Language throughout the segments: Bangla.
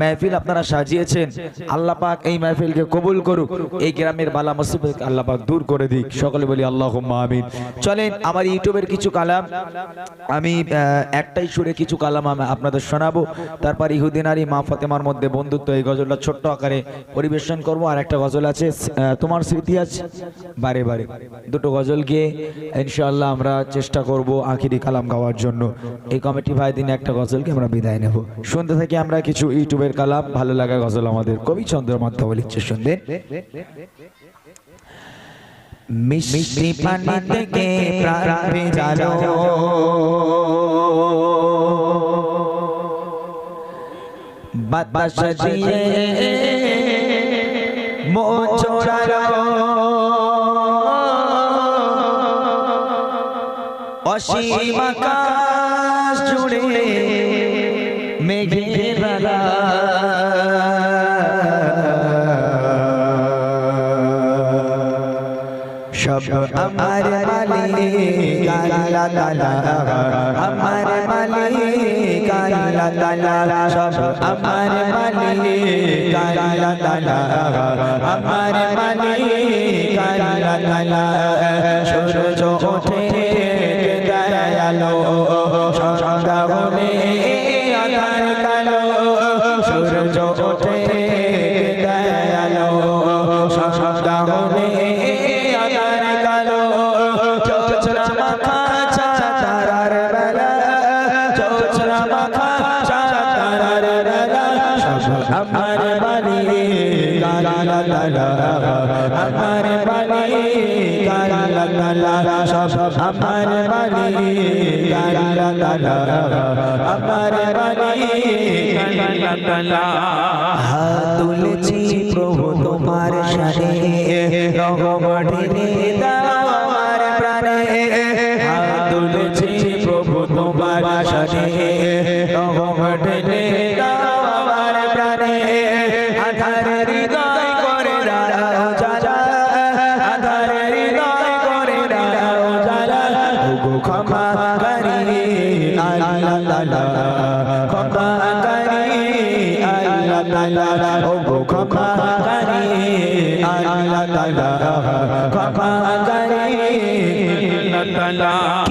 মেহফিল আপনারা সাজিয়েছেন। আল্লাহ পাক এই মেহফিলকে কবুল করুক। এই গ্রামের বালা মুসিবত আল্লাহ পাক দূর করে দিক। সকলে বলি আল্লাহ আমিন। চলেন, আমার ইউটিউবের কিছু কালাম। আমি একটাই সুরে কিছু কালাম আমি আপনাদের শোনাবো। তারপর ইহুদিন আলী মা ফাতেমার মধ্যে বন্ধুত্ব, এই গজলটা ছোট্ট আকারে পরিবেশন করব। আর একটা গজল আছে তোমার স্মৃতি আছে বারে বারে। দুটো গজল গিয়ে ইনশাআল্লাহ আমরা চেষ্টা করব আখিরি কালাম গাওয়ার জন্য। এই কমিটি ভাই দিনে একটা গজলকে আমরা বিদায় নেব। শুনতে থাকি আমরা কিছু ইউটিউবের কালাম ভালো লাগা গজল আমাদের কবি চন্দ্র মাধ্যম লিখছে, শুনবেন। মিষ্টি পানি থেকে ভেজালো। বাতাস দিয়ে আকাশ আমার মালিক, আল্লাহ তাআলা। আমার মালিক, আল্লাহ তাআলা। সব আমার মালিক, আল্লাহ তাআলা। আমার মালিক, আল্লাহ তাআলা। সূর্য ওঠে দয়ালো সন্ধ্যা হলে আধার কালো। সূর্য ওঠে আমার বাড়ি আমার বাড়ি তুলেছি প্রভু তোমার সাথে রহমতে দাও প্রাণে। হাত প্রভু তোমার রহমতে দাও আল্লাহ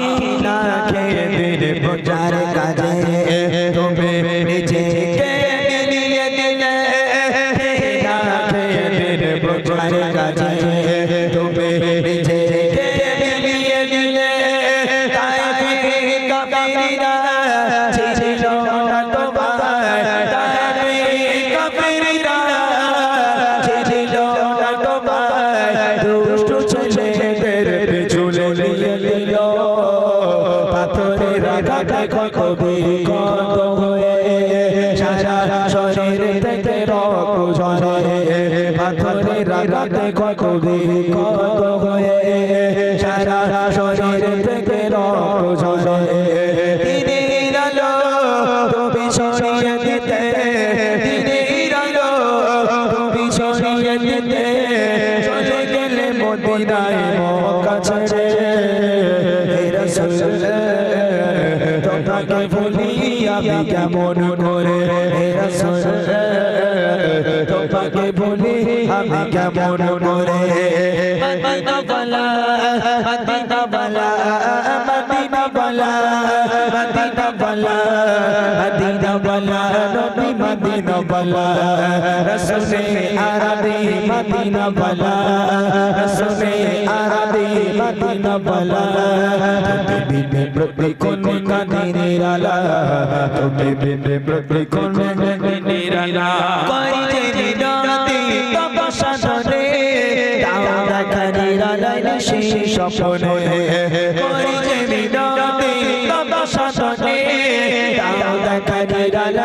আমি কেমন করে তোমাকে বলি আমি কেমন করে? মদিনা বালা বালা মদিনা বালা মদিনা বালা নবী মদিনা বালা রসুলে আরবি মদিনা বালা রসুলে আরবি মদিনা বালা তুমি বিবে প্রতি কোন কাদিনের আলা তুমি বিবে প্রতি কোন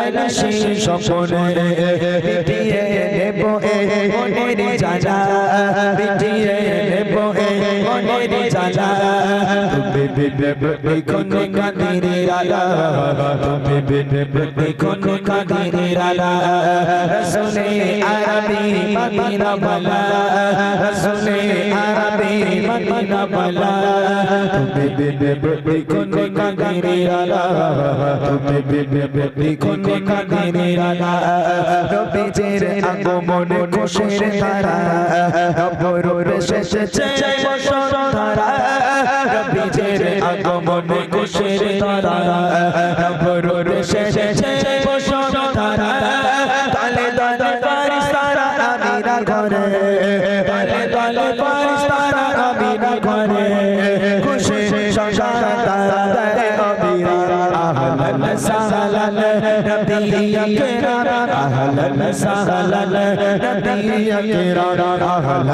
আলাই সেই স্বপ্নে পিটিয়ে নেব এ মনের জানা। পিটিয়ে নেব এ তুমি বিবে প্রতি কোন কাদিনের তুমি বিবে প্রতি কোন কাদিনের রসুলে আরবি মদিনা বালা রসুলে আরবি মদিনা বালা তুমি বিবে বিবে কাদিরে আলা তুমি বিবে বিবে কাদিরে আলা নবীজির আগমনে খুশির তারা নবরূপে শেষেছে বসন্তরা নবীজির আগমনে খুশির তারা।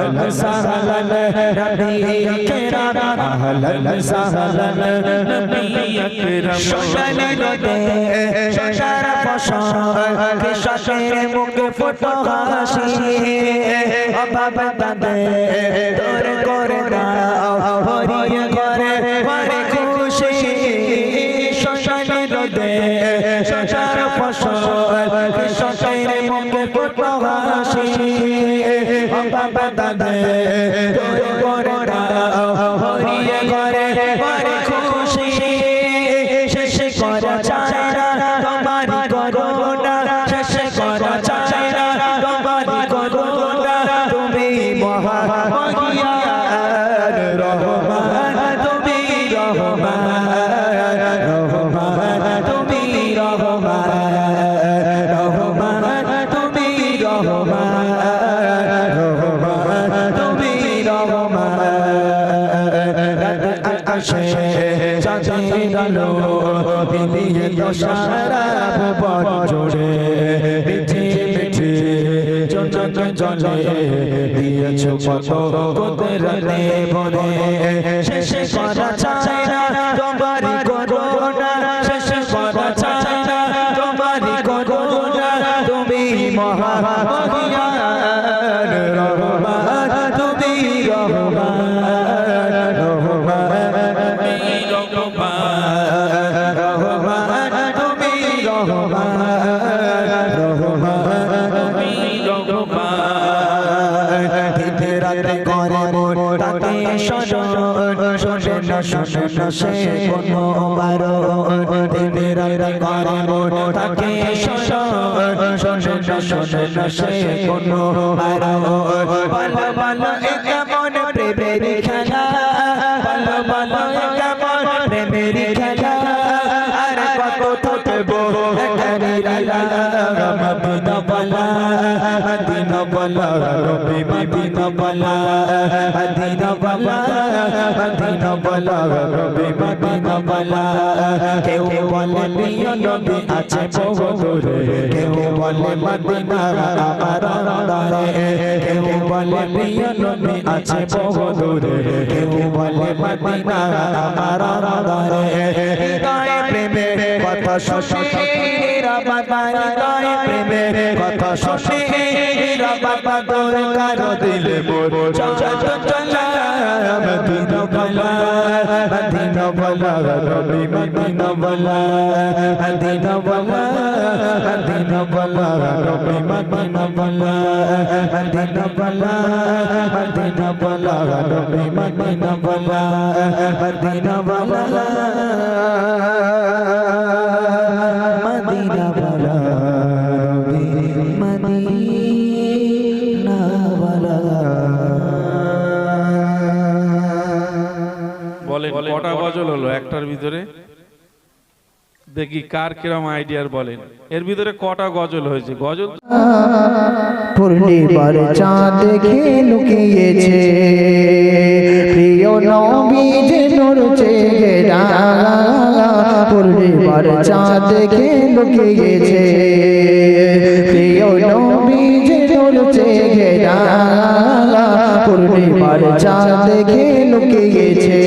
আহলান সাহলান নবিয়্যা কিরাম আহলান সাহলান নবিয়্যা কিরাম শশানি রোদে শশার ফসল কৃষকের মুখে ফুটো হাসি। অভাব তাদে তোর করে দাও হরিয়ে ঘরে ঘরে খুশি। শশানি রোদে শশার ফসল কৃষকের মুখে ফুটো হাসি। অভাব তাদে চাঁদের আলো তো ভুবন জুড়ে মিঠে মিঠে চঞ্চল জলে দিয়েছ কত কুদরতে ভরে। শেষ করা চায় না তোমারি শোনে সে কোনো বারো দিতে করে মোর তাকে সে কোনো বারো ভালো ভালো কেমন প্রেমের খেলা ভালো ভালো কেমন প্রেমের খেলা আর কত থাকব মদিনা বলা মদিনা বলা রবি মদিনা বলা মদিনা বলা রবি মদিনা বলা কেউ বলে প্রিয় নবী আছে বহু দূরে কেউ বলে মদিনা আমার প্রিয় দূরে কেউ বলে প্রেমে কথা প্রেমে কথা শুনে বাবা দিলে মোর চঞ্চল চলা মদিনা বলা মদিনা বলা রবি মদিনা বলা মদিনা বলা মদিনা বলা রবি মদিনা বলা মদিনা বলা মদিনা বলা রবি মদিনা বলা মদিনা বলা গজল হলো একটার ভিতরে। দেখি কার কিরম আইডিয়ার বলেন। এর ভিতরে কটা গজল হয়েছে? গজল পূর্ণিমার চাঁদ দেখে লুকিয়েছে। প্রিয় নবী যে নড়ছে পূর্ণিমার চাঁদ দেখে লুকিয়েছে। প্রিয় নবী যে নড়ছে পূর্ণিমার চাঁদ দেখে লুকিয়েছে।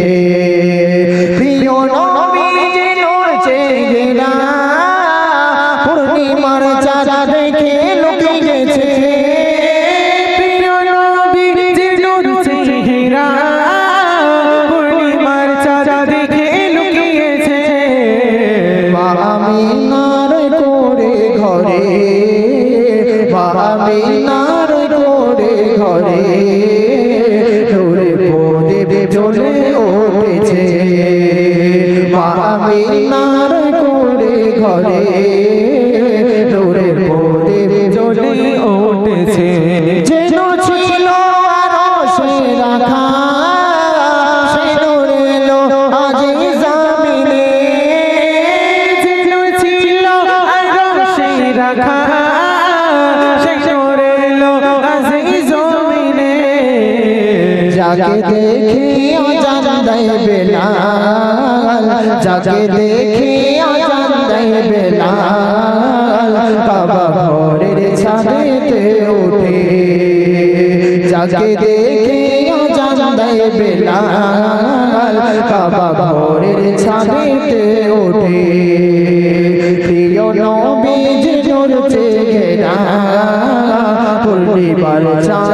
বেলাল, যাকে দেখে আজান দেয় বেলাল কাবা ঘরের ছাদেতে ওঠে। যাকে দেখে আজান বেলাল কাবা ঘরের ছাদেতে ওঠে। প্রিয় নবীজ নড়ছে ঘেরা, পূর্ণিমার চাঁদ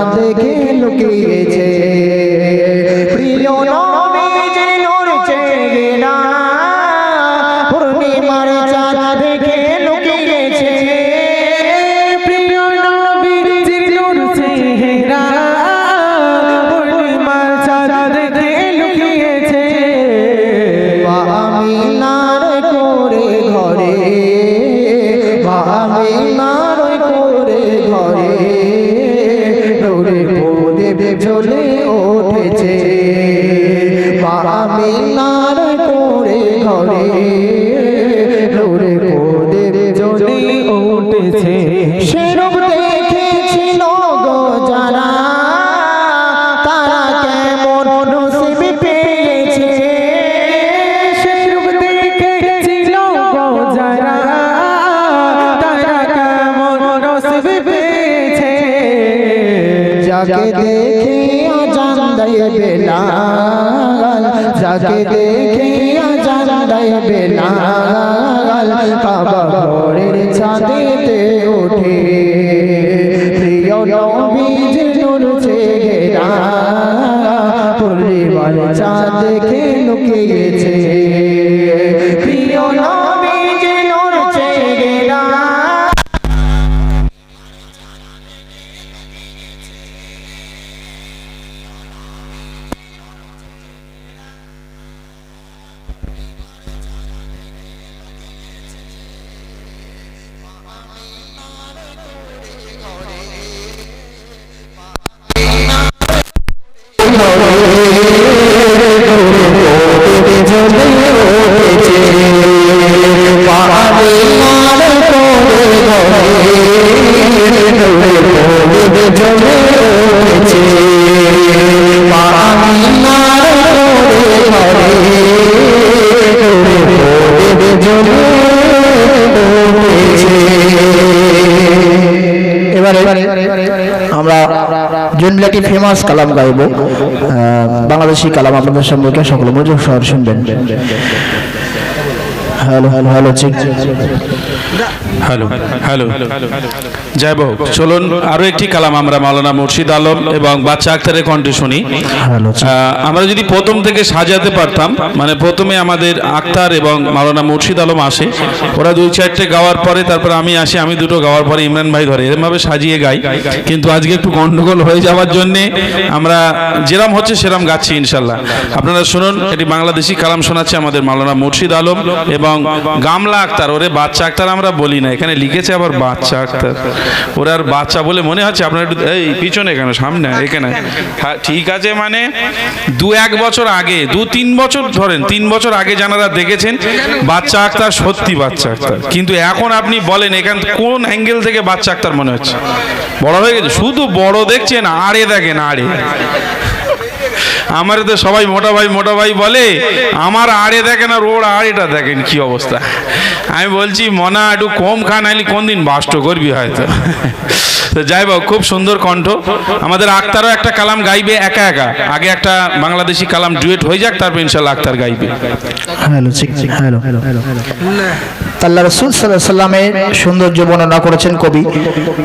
বেলাল যাকে দেখে আজান দেয় বেলাল জুনবিলাটি ফেমাস কালাম গাইব। বাংলাদেশি কালাম আপনাদের সম্পর্কে সকল মনোযোগ শহর শুনবেন। Hello hello hello check hello hello. যাই হোক চলুন আরও একটি কালাম আমরা মাওলানা মুর্শিদ আলম এবং বাচ্চা আক্তারের কণ্ঠে শুনি। আমরা যদি প্রথম থেকে সাজাতে পারতাম মানে প্রথমে আমাদের আক্তার এবং মাওলানা মুর্শিদ আলম আসে ওরা দুই চারটে গাওয়ার পরে তারপর আমি আসি আমি দুটো গাওয়ার পরে ইমরান ভাই ধরে। এরমভাবে সাজিয়ে গাই কিন্তু আজকে একটু গন্ডগোল হয়ে যাওয়ার জন্যে আমরা যেরাম হচ্ছে সেরাম গাচ্ছি ইনশাল্লাহ। আপনারা শুনুন এটি বাংলাদেশি কালাম শোনাচ্ছে আমাদের মাওলানা মুর্শিদ আলম এবং গামলা আক্তার ওরে বাচ্চা আক্তার আমরা বলি না এখানে লিখেছে আবার বাচ্চা আক্তার ওরা আর বাচ্চা বলে মনে হচ্ছে আপনার একটু এই পিছনে কেন সামনে এখানে। হ্যাঁ, ঠিক আছে মানে দু এক বছর আগে দু তিন বছর ধরেন তিন বছর আগে যারা দেখেছেন বাচ্চা আক্তার সত্যি বাচ্চা আক্তার। কিন্তু এখন আপনি বলেন এখান কোন অ্যাঙ্গেল থেকে বাচ্চা আক্তার মনে হচ্ছে? বড় হয়ে গেছে? শুধু বড় দেখছেন আড়ে দেখেন আড়ে। আমার তো সবাই মোটা ভাই মোটা ভাই বলে, আমার আড়ে দেখেন আর ওর আড়েটা দেখেন কি অবস্থা। আমি বলছি, মনা, একটু কম খান আইলি কোন দিন বাষ্ট করবি হয়তো। তো যাই হোক, খুব সুন্দর কণ্ঠ। আমাদের আক্তারও একটা কালাম গাইবে একা একা। আগে একটা বাংলাদেশি কালাম ডুয়েট হয়ে যাক, তারপর ইনশাল্লাহ আক্তার গাইবে। Hello check hello. আল্লাহ রসুল সাল্লামের সৌন্দর্য বর্ণনা করেছেন কবি।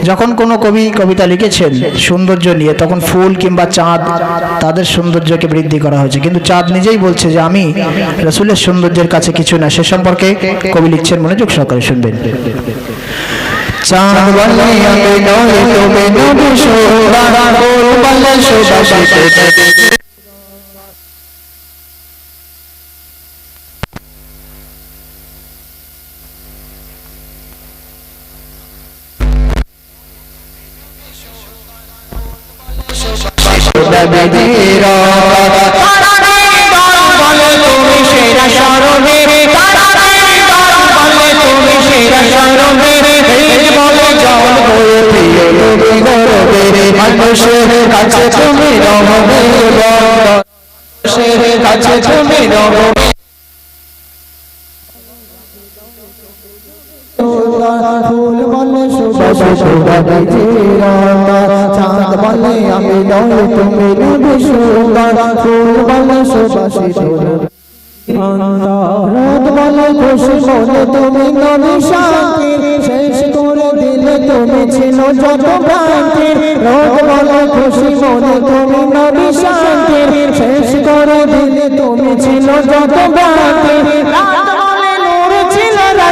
যখন কোনো কবি, কবিতা লিখেছেন সৌন্দর্য নিয়ে, তখন ফুল কিংবা চাঁদ তাদের সৌন্দর্যকে বৃদ্ধি করা হয়েছে। কিন্তু চাঁদ নিজেই বলছে যে, আমি রসুলের সৌন্দর্যের কাছে কিছু না, সে সম্পর্কে কবি লিখছেন মনোযোগ সহকারে শুনবেন। চাঁদ সুবাস সুবাদে চাঁদ বলে আমি নয় তুমি নবী সুন্দর। ফুল বলে সুবাসিত রোদ বলে খুশি রোদ বলে তুমি নবী শান্তি শেষ করে দিলে তুমি ছিল যত ভ্রান্তি রাত বলে নূর ছিল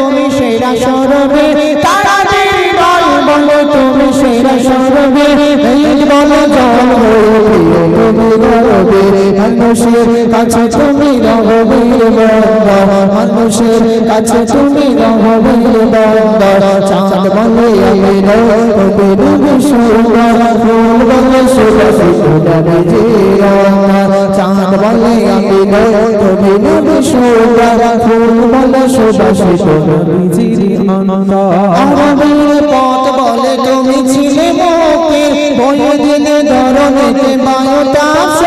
তুমি সেরা সরবে তারাদের দল বলো তুমি সেরা সরবে। এই জল হয়ে তুমি গরবে। মানুষের কাছে তুমি রহবে বন্দর মানুষের কাছে তুমি রহবে বন্দর চাঁদ বলে আমি তুমি নবী সুন্দর ফুল বলে সুবাসিত নবী যে চাঁদ বলে আমি তুমি নবী সুন্দর ফুল বলে সুবাসিত নবী যে আরবের পথ বলে তুমি ছিলে বয়ে দিলে ধরনেতে বায়ুটা স্বস্তি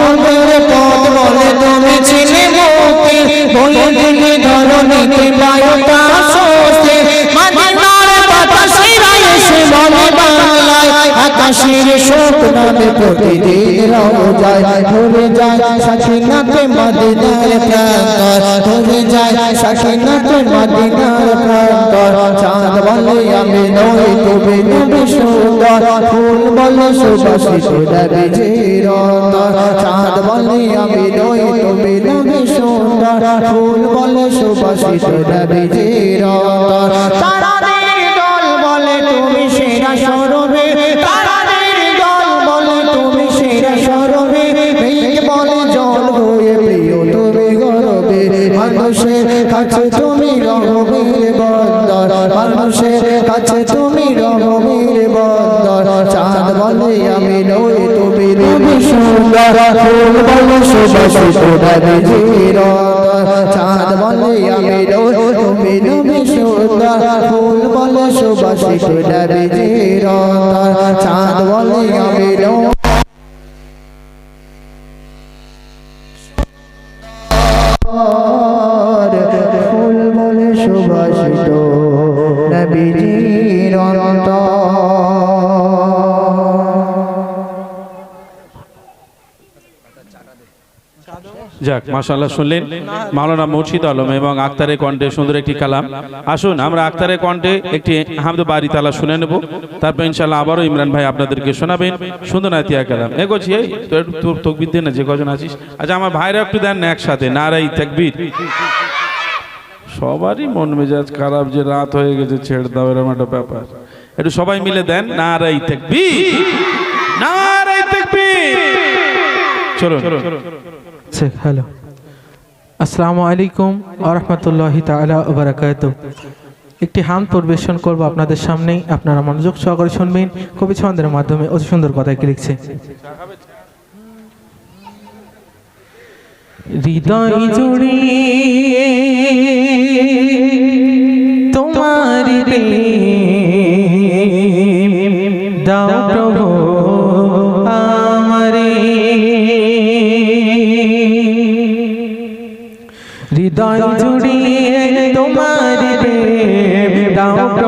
আরবের পথ বলে তুমি ছিলে মুক্তির বয়ে দিলে ধরনেতে বায়ুটা স্বস্তি মদিনার বাতাসেরা এসে বলে বাংলায়। আকাশের শোক নামে প্রতিদিন রও যায় ভরে যায় সাকিনাতে মদিনার প্রান্তর, ধরে যায় সাকিনাতে মদিনার প্রান্তর। চাঁদ বলে আমি নই, তুমি নবী সুন্দর। ফুল বলে সুবাসিত নবী জিরন্তর চাঁদ বলে আমি নই, তুমি নবী সুন্দর। ফুল বলে সুবাসিত নবী জিরন্তর কাছে তুমি রহমের বন্দর। চাঁদ বলে আমি নই তুমি নবী সুন্দর। ফুল বলে সুবাসিত নবী চাঁদ বলে আমি নই তুমি নবী সুন্দর। ফুল বলে সুবাসী নবী যাক মাশাল্লাহ শুনলেন। মাওলানা মুর্শিদ আলম এবং আক্তারের কণ্ঠে সুন্দর একটি কালাম। আসুন, আমরা আক্তারের কণ্ঠে একটি হামদ বাড়ি তালা শুনে নেব। তারপর ইনশাল্লাহ আবারও ইমরান ভাই আপনাদেরকে শোনাবেন। সুন্দর নাতিয়া কালাম। এ করছি এই তোর তকবির দে না, যে কজন আছিস। আচ্ছা আমার ভাইরা একটু দেন না একসাথে। নারাই তাকবীর। সবারই মন মেজাজ খারাপ যে রাত হয়ে গেছে, ছেড়ে দাও এরকম একটা ব্যাপার। একটু সবাই মিলে দেন, নারাই তাকবীর। নারাই তাকবীর। চলো হ্যালো আসসালামু আলাইকুম আরহামতুল্লাহি তালা ওবরাকাত একটি হাম পরিবেশন করব আপনাদের সামনেই আপনারা মনোযোগ সহকারে শুনবেন। কবি ছন্দের মাধ্যমে অতি সুন্দর কথায় লিখছে। হৃদয় জুড়ে হৃদয় জুড়িয়ে তোমার প্রেম দাও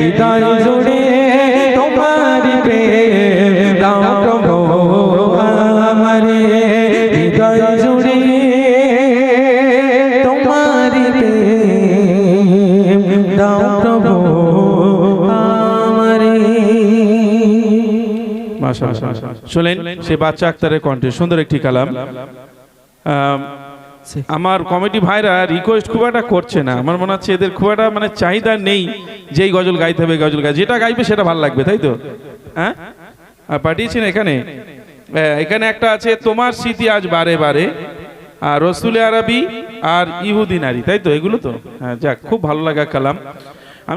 হৃদয় জুড়ে তোমার প্রেম। দাও প্রভু, আমার হৃদয় জুড়ে তোমার প্রেম। দাও প্রভু, আমার। মাশাআল্লাহ। শুনলেন সে বাচ্চা আক্তারের কণ্ঠে সুন্দর একটি কালাম। আমার কমেডি ভাইরা রিকোয়েস্ট খুব একটা করছে না। আমার মনে হচ্ছে এদের খুব একটা মানে চাহিদা নেই যেই গজল গাইতে হবে গজল গাই যেটা গাইবে সেটা ভালো লাগবে, তাই তো? হ্যাঁ? পাঠিয়েছেন এখানে? এখানে একটা আছে, তোমার স্মৃতি আজ বারে বারে, আর রসুল আরবি আর ইহুদিন আরি তাই তো? এগুলো তো? হ্যাঁ যাক, খুব ভালো লাগা কালাম।